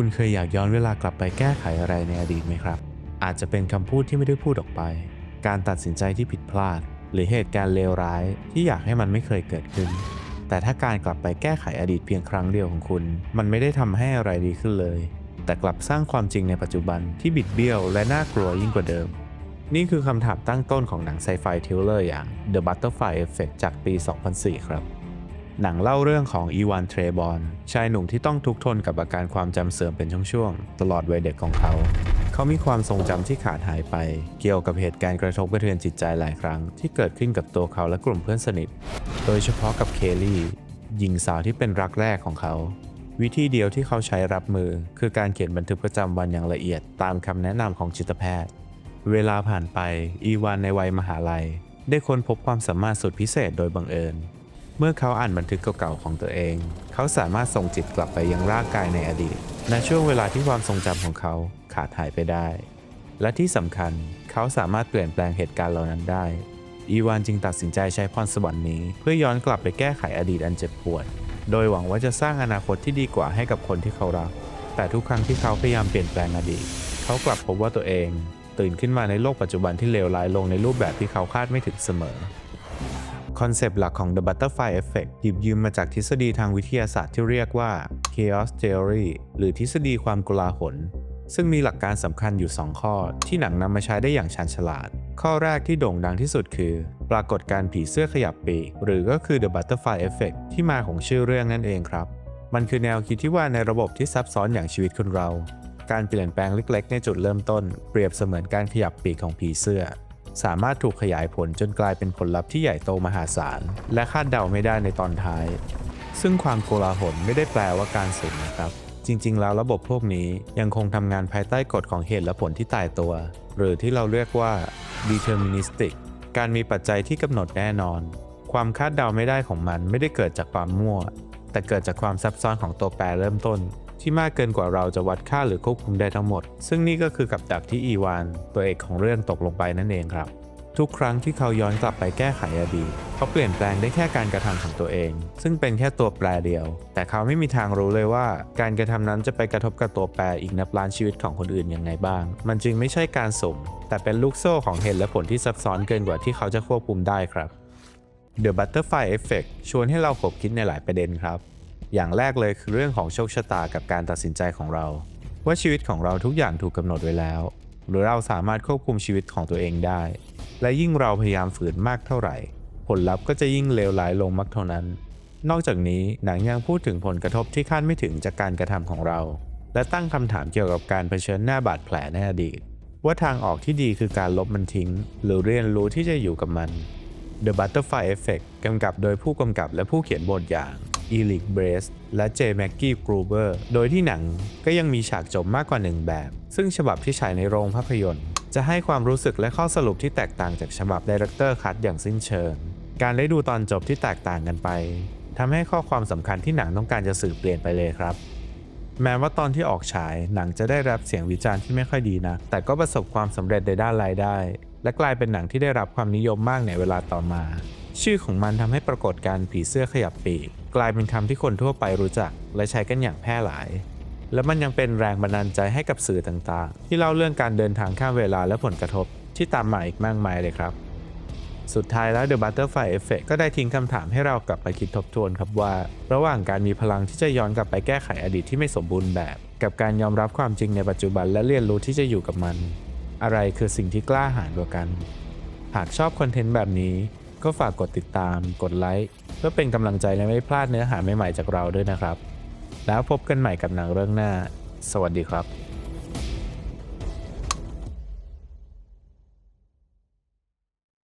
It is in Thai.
คุณเคยอยากย้อนเวลากลับไปแก้ไขอะไรในอดีตไหมครับ อาจจะเป็นคำพูดที่ไม่ได้พูดออกไป การตัดสินใจที่ผิดพลาด หรือเหตุการณ์เลวร้ายที่อยากให้มันไม่เคยเกิดขึ้น แต่ถ้าการกลับไปแก้ไขอดีตเพียงครั้งเดียวของคุณ มันไม่ได้ทำให้อะไรดีขึ้นเลย แต่กลับสร้างความจริงในปัจจุบันที่บิดเบี้ยวและน่ากลัวยิ่งกว่าเดิม นี่คือคำถามตั้งต้นของหนังไซไฟทิลเลอร์อย่าง The Butterfly Effect จากปี 2004 ครับ หนังเล่าเรื่องของอีวานเทรบอนชายหนุ่มที่ต้องทุกทนกับอาการความจำเสื่อมเป็นช่วงๆ ตลอดวัยเด็กของเขา เขามีความทรงจำที่ขาดหายไป เกี่ยวกับเหตุการณ์กระทบกระเทือนจิตใจหลายครั้ง ที่เกิดขึ้นกับตัวเขาและกลุ่มเพื่อนสนิท โดยเฉพาะกับเคลลี่หญิงสาวที่เป็นรักแรกของเขา วิธีเดียวที่เขาใช้รับมือ คือการเขียนบันทึกประจำวันอย่างละเอียดตามคำแนะนำของจิตแพทย์ เวลาผ่านไปอีวานในวัยมหาลัย ได้ค้นพบความสามารถสุดพิเศษโดยบังเอิญ เมื่อเขาอ่านบันทึกเก่าๆของตัวเอง เขาสามารถส่งจิตกลับไปยังร่างกายในอดีตในช่วงเวลาที่ความทรงจำของเขาขาดหายไปได้ และที่สำคัญเขาสามารถเปลี่ยนแปลงเหตุการณ์เหล่านั้นได้ อีวานจึงตัดสินใจใช้พรสวรรค์นี้ เพื่อย้อนกลับไปแก้ไขอดีตอันเจ็บปวด โดยหวังว่าจะสร้างอนาคตที่ดีกว่าให้กับคนที่เขารัก แต่ทุกครั้งที่เขาพยายามเปลี่ยนแปลงอดีต เขากลับพบว่าตัวเอง ตื่นขึ้นมาในโลกปัจจุบันที่เลวร้ายลงในรูปแบบที่เขาคาดไม่ถึงเสมอ คอนเซปต์หลักของ The Butterfly Effect หยิบยืมมาจากทฤษฎีทางวิทยาศาสตร์ที่เรียกว่า Chaos Theory หรือทฤษฎีความกลาหล ซึ่งมีหลักการสำคัญอยู่ 2 ข้อ ที่หนังนำมาใช้ได้อย่างชาญฉลาด ข้อแรกที่โด่งดังที่สุดคือ ปรากฏการผีเสื้อขยับปีก หรือก็คือ The Butterfly Effect ที่มาของชื่อเรื่องนั่นเองครับ มันคือแนวคิดที่ว่าในระบบที่ซับซ้อนอย่างชีวิตคนเรา การเปลี่ยนแปลงเล็ก ๆ ในจุดเริ่มต้น เปรียบเสมือนการขยับปีกของผีเสื้อ สามารถถูกขยายผลจนกลายเป็นผลลัพธ์ที่ใหญ่โตมหาศาล และคาดเดาไม่ได้ในตอนท้าย ซึ่งความโกลาหลไม่ได้แปลว่าการสุ่มนะครับ จริง ๆ แล้วระบบพวกนี้ยังคงทำงานภายใต้กฎของเหตุและผลที่ตายตัว หรือที่เราเรียกว่า deterministic การมีปัจจัยที่กำหนดแน่นอน ความคาดเดาไม่ได้ของมันไม่ได้เกิดจากความมั่ว แต่เกิดจากความซับซ้อนของตัวแปรเริ่มต้น ที่มากเกินกว่าเราจะวัดค่าหรือควบคุมได้ทั้งหมด ซึ่งนี่ก็คือกับดักที่อีวาน ตัวเอกของเรื่องตกลงไปนั่นเองครับ ทุกครั้งที่เขาย้อนกลับไปแก้ไขอดีตเขาเปลี่ยนแปลงได้แค่การกระทำของตัวเอง ซึ่งเป็นแค่ตัวแปรเดียว แต่เขาไม่มีทางรู้เลยว่า การกระทำนั้นจะไปกระทบกับตัวแปรอีกนับล้านชีวิตของคนอื่นยังไงบ้าง มันจึงไม่ใช่การสมแต่เป็นลูกโซ่ของเหตุและผลที่ซับซ้อนเกินกว่าที่เขาจะควบคุมได้ครับ The Butterfly Effect ชวนให้เราขบคิดในหลายประเด็นครับ อย่างแรกเลยคือเรื่องของโชคชะตากับการตัดสินใจของเรา ว่าชีวิตของเราทุกอย่างถูกกำหนดไว้แล้ว หรือเราสามารถควบคุมชีวิตของตัวเองได้ และยิ่งเราพยายามฝืนมากเท่าไหร่ ผลลัพธ์ก็จะยิ่งเลวร้ายลงมากเท่านั้น นอกจากนี้หนังยังพูดถึงผลกระทบที่คาดไม่ถึงจากการกระทำของเรา และตั้งคำถามเกี่ยวกับการเผชิญหน้าบาดแผลในอดีต ว่าทางออกที่ดีคือการลบมันทิ้ง หรือเรียนรู้ที่จะอยู่กับมัน The Butterfly Effect กำกับโดยผู้กำกับและผู้เขียนบทอย่าง e l i c b r a c e และเจแม็กกี้กรูเบอร์โดยที่หนังก็ยังมีฉากจบมากกว่าหนึ่งแบบ ซึ่งฉบับที่ฉายในโรงภาพยนตร์ จะให้ความรู้สึกและข้อสรุปที่แตกต่างจากฉบับดีเรคเตอร์คัตอย่างสิ้นเชิง การได้ดูตอนจบที่แตกต่างกันไปทำให้ข้อความสำคัญที่หนังต้องการจะสื่อเปลี่ยนไปเลยครับแม้ว่าตอนที่ออกฉายหนังจะได้รับเสียงวิจารณ์ที่ไม่ค่อยดีนะ แต่ก็ประสบความสำเร็จในด้านรายได้ และกลายเป็นหนังที่ได้รับความนิยมมากในเวลาต่อมา ชื่อของมันทำให้ปรากฏการผีเสื้อขยับปีก กลายเป็นคำที่คนทั่วไปรู้จัก และใช้กันอย่างแพร่หลาย และมันยังเป็นแรงบันดาลใจให้กับสื่อต่างๆ ที่เล่าเรื่องการเดินทางข้ามเวลาและผลกระทบที่ตามมาอีกมากมายเลยครับ สุดท้ายแล้ว The Butterfly Effect ก็ได้ทิ้งคำถามให้เรากลับไปคิดทบทวนครับว่า ระหว่างการมีพลังที่จะย้อนกลับไปแก้ไขอดีตที่ไม่สมบูรณ์แบบ กับการยอมรับความจริงในปัจจุบันและเรียนรู้ที่จะอยู่กับมัน อะไรคือสิ่งที่กล้าหาญกว่ากัน หากชอบคอนเทนต์แบบนี้ ก็ฝากกดติดตาม กดไลค์ เพื่อเป็นกำลังใจและไม่พลาดเนื้อหาใหม่ๆจากเราด้วยนะครับ แล้วพบกันใหม่กับหนังเรื่องหน้า สวัสดีครับ